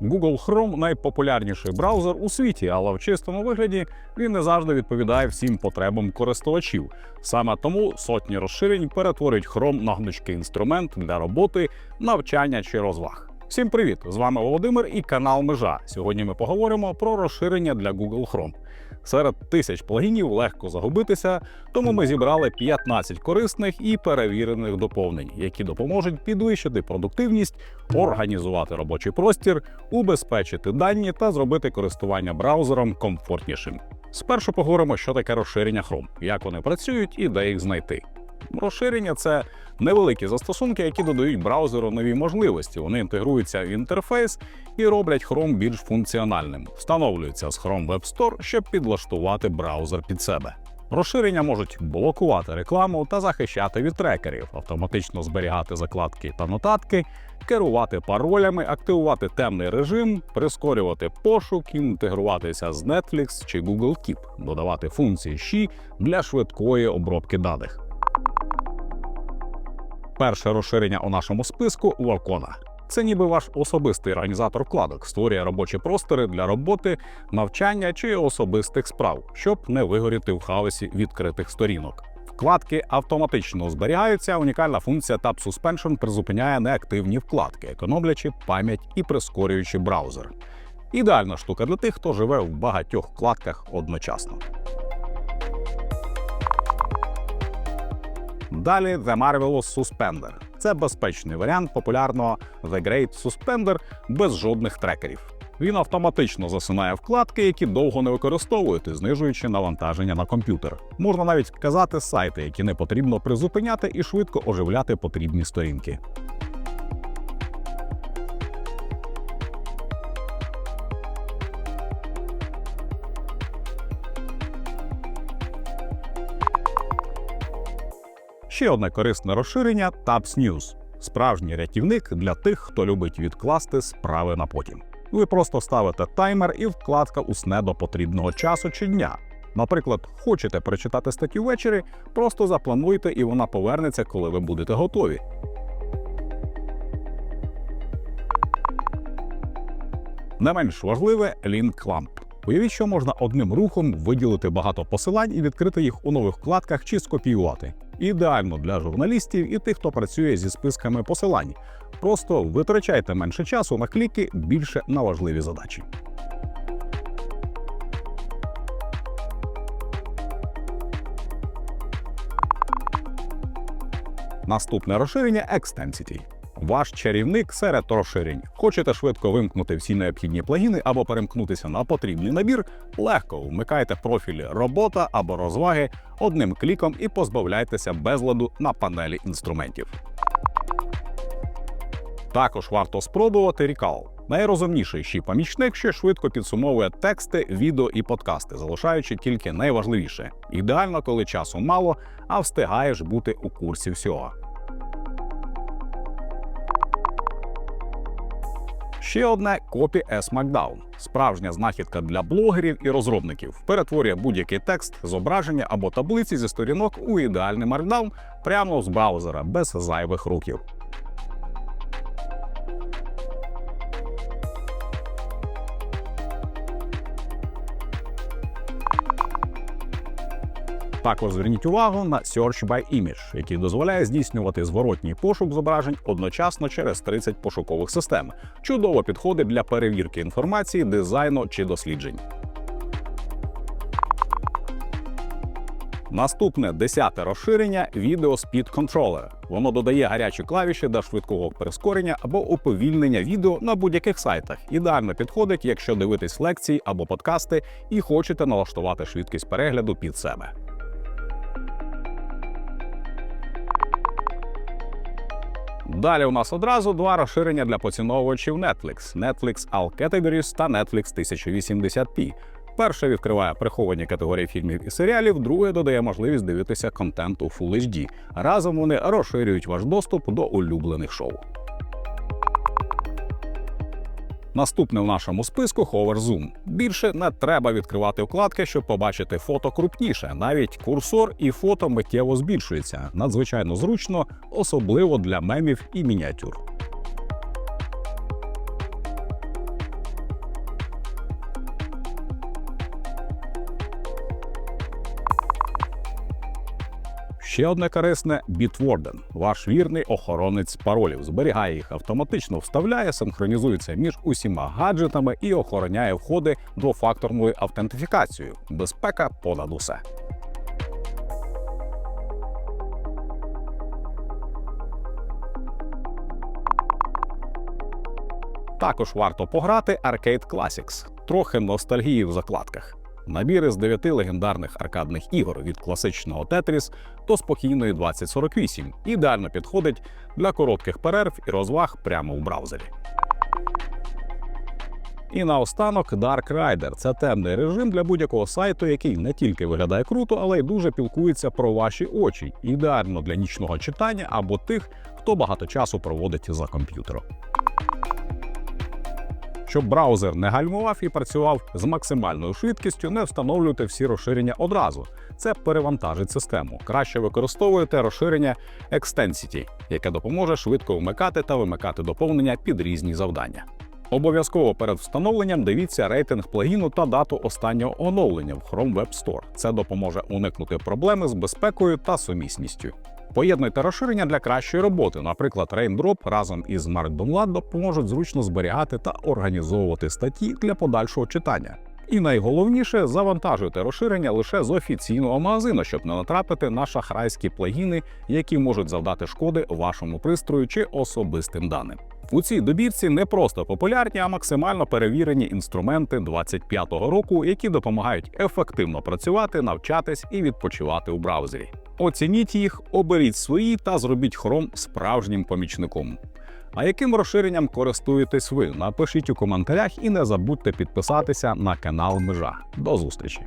Google Chrome найпопулярніший браузер у світі, але в чистому вигляді він не завжди відповідає всім потребам користувачів. Саме тому сотні розширень перетворюють Chrome на гнучкий інструмент для роботи, навчання чи розваг. Всім привіт! З вами Володимир і канал Межа. Сьогодні ми поговоримо про розширення для Google Chrome. Серед тисяч плагінів легко загубитися, тому ми зібрали 15 корисних і перевірених доповнень, які допоможуть підвищити продуктивність, організувати робочий простір, убезпечити дані та зробити користування браузером комфортнішим. Спершу поговоримо, що таке розширення Chrome, як вони працюють і де їх знайти. Розширення це невеликі застосунки, які додають браузеру нові можливості. Вони інтегруються в інтерфейс і роблять Chrome більш функціональним. Встановлюються з Chrome Web Store, щоб підлаштувати браузер під себе. Розширення можуть блокувати рекламу та захищати від трекерів, автоматично зберігати закладки та нотатки, керувати паролями, активувати темний режим, прискорювати пошук, інтегруватися з Netflix чи Google Keep, додавати функції Ші для швидкої обробки даних. Перше розширення у нашому списку Workona. Це ніби ваш особистий організатор вкладок, створює робочі простори для роботи, навчання чи особистих справ, щоб не вигоріти в хаосі відкритих сторінок. Вкладки автоматично зберігаються. Унікальна функція Tab Suspension призупиняє неактивні вкладки, економлячи пам'ять і прискорюючи браузер. Ідеальна штука для тих, хто живе в багатьох вкладках одночасно. Далі The Marvelous Suspender. Це безпечний варіант популярного The Great Suspender без жодних трекерів. Він автоматично засинає вкладки, які довго не використовуєте, знижуючи навантаження на комп'ютер. Можна навіть казати сайти, які не потрібно призупиняти і швидко оживляти потрібні сторінки. Ще одне корисне розширення Tabs News. Справжній рятівник для тих, хто любить відкласти справи на потім. Ви просто ставите таймер і вкладка усне до потрібного часу чи дня. Наприклад, хочете прочитати статтю ввечері, просто заплануйте і вона повернеться, коли ви будете готові. Не менш важливе Link Lamp. Уявіть, що можна одним рухом виділити багато посилань і відкрити їх у нових вкладках чи скопіювати. Ідеально для журналістів і тих, хто працює зі списками посилань. Просто витрачайте менше часу на кліки, більше на важливі задачі. Наступне розширення Extensity. Ваш чарівник серед розширень. Хочете швидко вимкнути всі необхідні плагіни або перемкнутися на потрібний набір? Легко вмикайте профілі робота або розваги одним кліком і позбавляйтеся безладу на панелі інструментів. Також варто спробувати Recall. Найрозумніший ще помічник, що швидко підсумовує тексти, відео і подкасти, залишаючи тільки найважливіше. Ідеально, коли часу мало, а встигаєш бути у курсі всього. Ще одне Copy S Markdown. Справжня знахідка для блогерів і розробників. Перетворює будь-який текст, зображення або таблиці зі сторінок у ідеальний Markdown прямо з браузера без зайвих рухів. Також зверніть увагу на Search by Image, який дозволяє здійснювати зворотній пошук зображень одночасно через 30 пошукових систем. Чудово підходить для перевірки інформації, дизайну чи досліджень. Наступне десяте розширення Video Speed Controller. Воно додає гарячі клавіші для швидкого прискорення або уповільнення відео на будь-яких сайтах. Ідеально підходить, якщо дивитесь лекції або подкасти і хочете налаштувати швидкість перегляду під себе. Далі у нас одразу два розширення для поціновувачів Netflix: Netflix All Categories та Netflix 1080p. Перше відкриває приховані категорії фільмів і серіалів, друге додає можливість дивитися контент у Full HD. Разом вони розширюють ваш доступ до улюблених шоу. Наступне в нашому списку Hover Zoom. Більше не треба відкривати вкладки, щоб побачити фото крупніше. Навіть курсор і фото миттєво збільшується. Надзвичайно зручно, особливо для мемів і мініатюр. Ще одне корисне Bitwarden – ваш вірний охоронець паролів. Зберігає їх автоматично, вставляє, синхронізується між усіма гаджетами і охороняє входи двофакторною автентифікацією. Безпека понад усе. Також варто пограти Arcade Classics. Трохи ностальгії в закладках. Набір із дев'яти легендарних аркадних ігор від класичного Tetris до спокійної 2048 ідеально підходить для коротких перерв і розваг прямо в браузері. І наостанок Dark Rider – це темний режим для будь-якого сайту, який не тільки виглядає круто, але й дуже пілкується про ваші очі. Ідеально для нічного читання або тих, хто багато часу проводить за комп'ютером. Щоб браузер не гальмував і працював з максимальною швидкістю, не встановлюйте всі розширення одразу. Це перевантажить систему. Краще використовуйте розширення Extensity, яке допоможе швидко вмикати та вимикати доповнення під різні завдання. Обов'язково перед встановленням дивіться рейтинг плагіну та дату останнього оновлення в Chrome Web Store. Це допоможе уникнути проблеми з безпекою та сумісністю. Поєднуйте розширення для кращої роботи. Наприклад, Raindrop разом із Smart Download допоможуть зручно зберігати та організовувати статті для подальшого читання. І найголовніше завантажуйте розширення лише з офіційного магазину, щоб не натрапити на шахрайські плагіни, які можуть завдати шкоди вашому пристрою чи особистим даним. У цій добірці не просто популярні, а максимально перевірені інструменти 25-го року, які допомагають ефективно працювати, навчатись і відпочивати у браузері. Оцініть їх, оберіть свої та зробіть Chrome справжнім помічником. А яким розширенням користуєтесь ви? Напишіть у коментарях і не забудьте підписатися на канал Межа. До зустрічі!